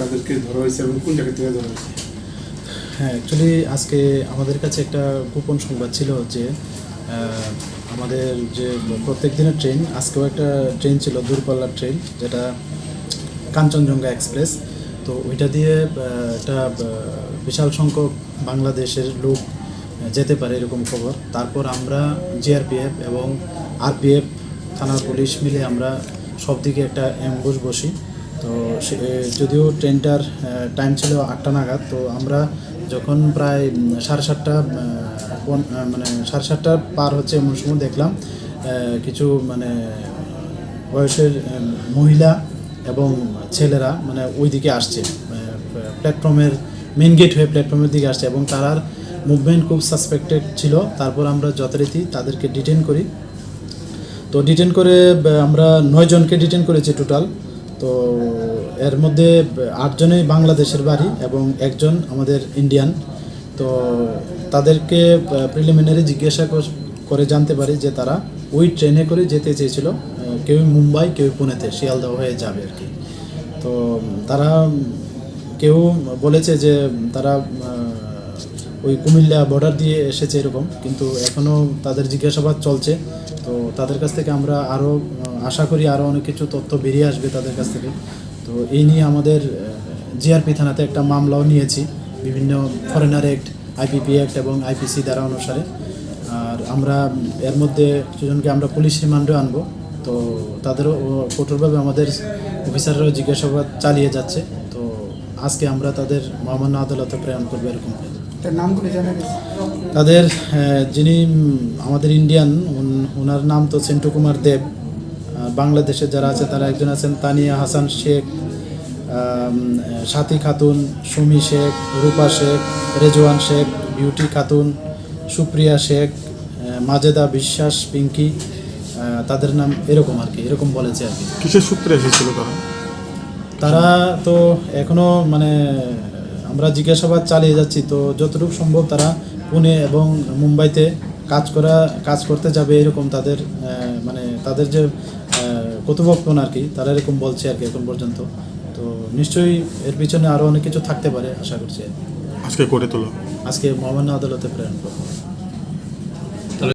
তাদেরকে ধরা হয়েছে হ্যাঁ অ্যাকচুয়ালি আজকে আমাদের কাছে একটা গোপন সংবাদ ছিল যে আমাদের যে প্রত্যেক দিনের ট্রেন, আজকেও একটা ট্রেন ছিল, দূরপাল্লার ট্রেন, যেটা কাঞ্চনজঙ্ঘা এক্সপ্রেস। তো ওইটা দিয়ে একটা বিশাল সংখ্যক বাংলাদেশের লোক যেতে পারে এরকম খবর। তারপর আমরা জিআরপিএফ এবং আরপিএফ থানার পুলিশ মিলে আমরা সব দিকে একটা অ্যাম্বুশ বসি। তো যদিও ট্রেনটার টাইম ছিল আটটা নাগাদ, তো আমরা যখন প্রায় সাড়ে সাতটা মানে সাড়ে সাতটা পার হচ্ছে এমন সময় দেখলাম কিছু মানে বয়সের মহিলা এবং ছেলেরা মানে ওই দিকে আসছে প্ল্যাটফর্মের মেন গেট হয়ে প্ল্যাটফর্মের দিকে আসছে এবং তারার মুভমেন্ট খুব সাসপেক্টেড ছিল। তারপর আমরা যথারীতি তাদেরকে ডিটেন করি। তো ডিটেন করে আমরা নয় জনকে ডিটেন করেছি টোটাল তো এর মধ্যে আটজনই বাংলাদেশের বাড়ি এবং একজন আমাদের ইন্ডিয়ান তো তাদেরকে প্রিলিমিনারি জিজ্ঞাসা করে জানতে পারি যে তারা ওই ট্রেনে করে যেতে চেয়েছিল। কেউ মুম্বাই কেউ পুনেতে, শিয়ালদহ হয়ে যাবে আর কি। তো তারা কেউ বলেছে যে তারা ওই কুমিল্লা বর্ডার দিয়ে এসেছে এরকম, কিন্তু এখনও তাদের জিজ্ঞাসাবাদ চলছে। তো তাদের কাছ থেকে আমরা আরও আশা করি আরও অনেক কিছু তথ্য বেরিয়ে আসবে তাদের কাছ থেকে। তো এই নিয়ে আমাদের জিআরপি থানাতে একটা মামলাও নিয়েছি, বিভিন্ন ফরেনার অ্যাক্ট আইপিপি অ্যাক্ট এবং আইপিসি দ্বারা অনুসারে। আর আমরা এর মধ্যে দুজনকে আমরা পুলিশ রিমান্ডে আনব। তো তাদেরও কঠোরভাবে আমাদের অফিসাররাও জিজ্ঞাসাবাদ চালিয়ে যাচ্ছে। তো আজকে আমরা তাদের মহামান্য আদালতে প্রেরণ করব এরকম তাদের যিনি আমাদের ইন্ডিয়ান ওনার নাম তো সেন্টু কুমার দেব। আর বাংলাদেশে যারা আছে তারা একজন আছেন তানিয়া হাসান শেখ সাথী খাতুন সুমি শেখ রূপা শেখ রেজওয়ান শেখ বিউটি খাতুন সুপ্রিয়া শেখ মাজেদা বিশ্বাস পিঙ্কি তাদের নাম এরকম আর কি এরকম বলেছে আর কি। কিসের সূত্রে এসেছিল তারা? তারা তো এখনও মানে আমরা জিজ্ঞাসাবাদ চালিয়ে যাচ্ছি। তো যতটুকু সম্ভব তারা পুনে এবং মুম্বাইতে কাজ করা কাজ করতে যাবে এরকম তাদের মানে তাদের যে কর্তৃপক্ষণ আর কি তারা এরকম বলছে আর কি এখন পর্যন্ত। তো নিশ্চয়ই এর পিছনে আরও অনেক কিছু থাকতে পারে আশা করছি। আজকে করে তোলো। আজকে মহামান্য আদালতে প্রেরণ করব।